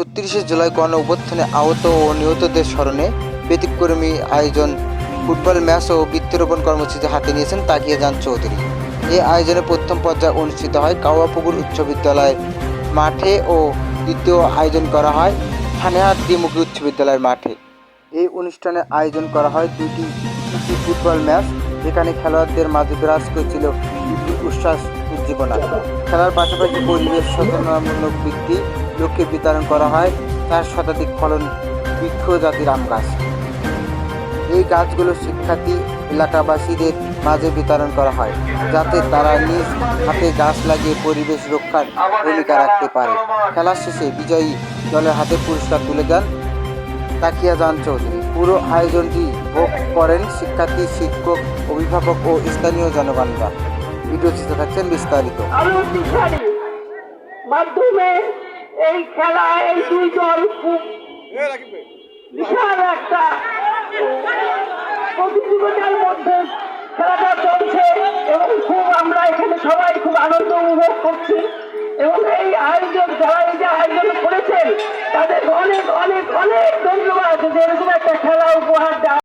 ছত্রিশে জুলাই গণ অভ্যুত্থানে আহত ও নিহতদের স্মরণে ব্যতিক্রমী আয়োজন, ফুটবল ম্যাচ ও বৃক্ষরোপণ কর্মসূচি হাতে নিয়েছেন তাকিয়ে যান চৌধুরী। এই আয়োজনে প্রথম পর্যায়ে অনুষ্ঠিত হয় কাওয়াপুকুর উচ্চ বিদ্যালয় মাঠে ও দ্বিতীয় আয়োজন করা হয় থানেহাট দ্বিমুখী উচ্চ বিদ্যালয়ের মাঠে। এই অনুষ্ঠানে আয়োজন করা হয় দুটি ফুটবল ম্যাচ, যেখানে খেলোয়াড়দের মাঝে বিরাজ করছিল উচ্ছ্বাস উজ্জীবনা খেলার পাশাপাশি পরিবেশ সচেতনতামূলক বৃদ্ধি লক্ষ্যে বিতরণ করা হয় চার শতাধিক ফলন বৃক্ষ জাতির আম গাছ। এই গাছগুলো শিক্ষার্থী এলাকাবাসীদের মাঝে বিতরণ করা হয়, যাতে তারা নিজ হাতে গাছ লাগিয়ে পরিবেশ রক্ষার ভূমিকা রাখতে পারে। খেলার শেষে বিজয়ী দলের হাতে পুরস্কার তুলে দেন তাকিয়া জান চৌধুরী। পুরো আয়োজনটি ভোগ করেন শিক্ষার্থী, শিক্ষক, অভিভাবক ও স্থানীয় জনগণরা। ভিডিও থাকছেন বিস্তারিত। মাধ্যমে এই খেলা, এই দুই দল খুব বিশাল একটা প্রতিযোগিতার মধ্যে খেলাটা চলছে এবং খুব আমরা এখানে সবাই খুব আনন্দ উপভোগ করছি। এবং এই আয়োজন, যারা এই যে আয়োজন করেছেন তাদের অনেক অনেক অনেক ধন্যবাদ যে এরকম একটা খেলা উপহার দেওয়া